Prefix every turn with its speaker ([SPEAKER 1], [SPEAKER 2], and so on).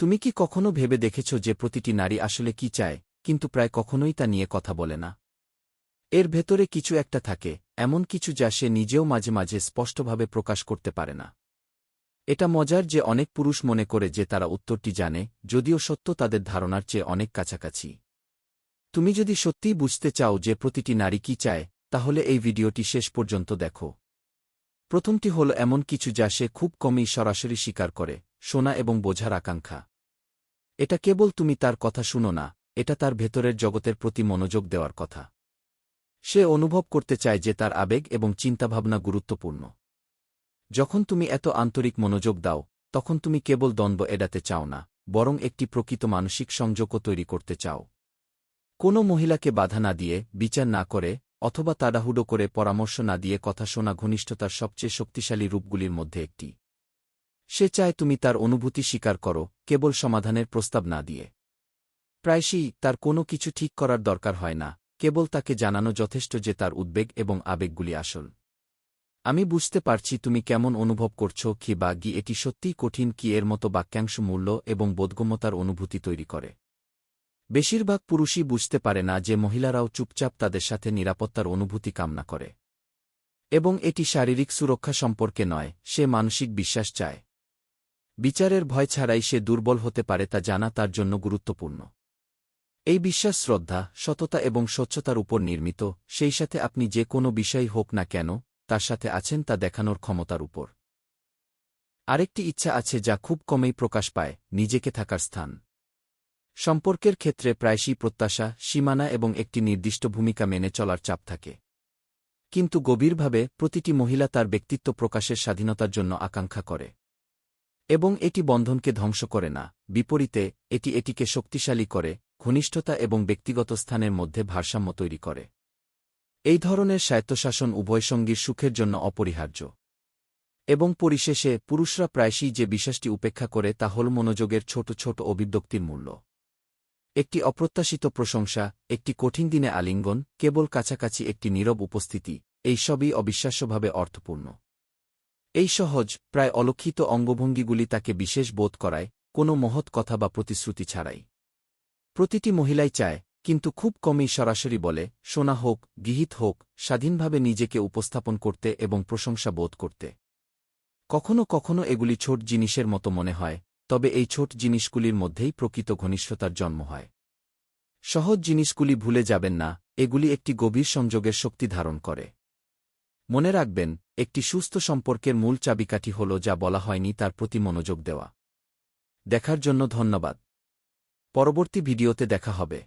[SPEAKER 1] তুমি কি কখনো ভেবে দেখেছ যে প্রতিটি নারী আসলে কি চায়, কিন্তু প্রায় কখনোই তা নিয়ে কথা বলে না? এর ভেতরে কিছু একটা থাকে, এমন কিছু যা সে নিজেও মাঝে মাঝে স্পষ্টভাবে প্রকাশ করতে পারে না। এটা মজার যে অনেক পুরুষ মনে করে যে তারা উত্তরটি জানে, যদিও সত্য তাদের ধারণার চেয়ে অনেক কাছাকাছি। তুমি যদি সত্যিই বুঝতে চাও যে প্রতিটি নারী কি চায়, তাহলে এই ভিডিওটি শেষ পর্যন্ত দেখো। প্রথমটি হল এমন কিছু যা সে খুব কমই সরাসরি স্বীকার করে। শোনা এবং বোঝার আকাঙ্ক্ষা। এটা কেবল তুমি তার কথা শুনো না, এটা তার ভেতরের জগতের প্রতি মনোযোগ দেওয়ার কথা। সে অনুভব করতে চায় যে তার আবেগ এবং চিন্তাভাবনা গুরুত্বপূর্ণ। যখন তুমি এত আন্তরিক মনোযোগ দাও, তখন তুমি কেবল দ্বন্দ্ব এড়াতে চাও না, বরং একটি প্রকৃত মানসিক সংযোগও তৈরি করতে চাও। কোনো মহিলাকে বাধা না দিয়ে, বিচার না করে, অথবা তাড়াহুড়ো করে পরামর্শ না দিয়ে কথা শোনা ঘনিষ্ঠতার সবচেয়ে শক্তিশালী রূপগুলির মধ্যে একটি। সে চায় তুমি তার অনুভূতি স্বীকার করো, কেবল সমাধানের প্রস্তাব না দিয়ে। প্রায়শই তার কোনো কিছু ঠিক করার দরকার হয় না, কেবল তাকে জানানো যথেষ্ট যে তার উদ্বেগ এবং আবেগগুলি আসল। আমি বুঝতে পারছি তুমি কেমন অনুভব করছ কি বা গি এটি সত্যিই কঠিন কি এর মতো বাক্যাংশ মূল্য এবং বোধগম্যতার অনুভূতি তৈরি করে। বেশিরভাগ পুরুষই বুঝতে পারে না যে মহিলারাও চুপচাপ তাদের সাথে নিরাপত্তার অনুভূতি কামনা করে। এবং এটি শারীরিক সুরক্ষা সম্পর্কে নয়, সে মানসিক বিশ্বাস চায়। বিচারের ভয় ছাড়াই সে দুর্বল হতে পারে তা জানা তার জন্য গুরুত্বপূর্ণ। এই বিশ্বাস শ্রদ্ধা, সততা এবং স্বচ্ছতার উপর নির্মিত, সেই সাথে আপনি যে কোনো বিষয় হোক না কেন, তার সাথে আছেন তা দেখানোর ক্ষমতার উপর। আরেকটি ইচ্ছা আছে যা খুব কমেই প্রকাশ পায়, নিজেকে থাকার স্থান। সম্পর্কের ক্ষেত্রে প্রায়শই প্রত্যাশা, সীমানা এবং একটি নির্দিষ্ট ভূমিকা মেনে চলার চাপ থাকে। কিন্তু গভীরভাবে প্রতিটি মহিলা তার ব্যক্তিত্ব প্রকাশের স্বাধীনতার জন্য আকাঙ্ক্ষা করে। এবং এটি বন্ধনকে ধ্বংস করে না, বিপরীতে, এটি এটিকে শক্তিশালী করে, ঘনিষ্ঠতা এবং ব্যক্তিগত স্থানের মধ্যে ভারসাম্য তৈরি করে। এই ধরনের স্বায়ত্তশাসন উভয়সঙ্গীর সুখের জন্য অপরিহার্য। এবং পরিশেষে, পুরুষরা প্রায়শই যে বিশ্বাসটি উপেক্ষা করে তা হল মনোযোগের ছোট ছোট অভিব্যক্তির মূল্য। একটি অপ্রত্যাশিত প্রশংসা, একটি কঠিন দিনে আলিঙ্গন, কেবল কাছাকাছি একটি নীরব উপস্থিতি এই সবই অবিশ্বাস্যভাবে অর্থপূর্ণ। এই সহজ, প্রায় অলক্ষিত অঙ্গভঙ্গিগুলি তাকে বিশেষ বোধ করায়, কোনো মহৎ কথা বা প্রতিশ্রুতি ছাড়াই। প্রতিটি মহিলাই চায়, কিন্তু খুব কমই সরাসরি বলে, শোনা হোক, গৃহীত হোক, স্বাধীনভাবে নিজেকে উপস্থাপন করতে এবং প্রশংসা বোধ করতে। কখনো কখনো এগুলি ছোট জিনিসের মতো মনে হয়, তবে এই ছোট জিনিসগুলির মধ্যেই প্রকৃত ঘনিষ্ঠতার জন্ম হয়। সহজ জিনিসগুলি ভুলে যাবেন না, এগুলি একটি গভীর সংযোগের শক্তি ধারণ করে। মনে রাখবেন একটি সুস্থ সম্পর্কের মূল চাবিকাঠি হল যা বলা হয়নি তার প্রতি মনোযোগ দেওয়া। দেখার জন্য ধন্যবাদ। পরবর্তী ভিডিওতে দেখা হবে।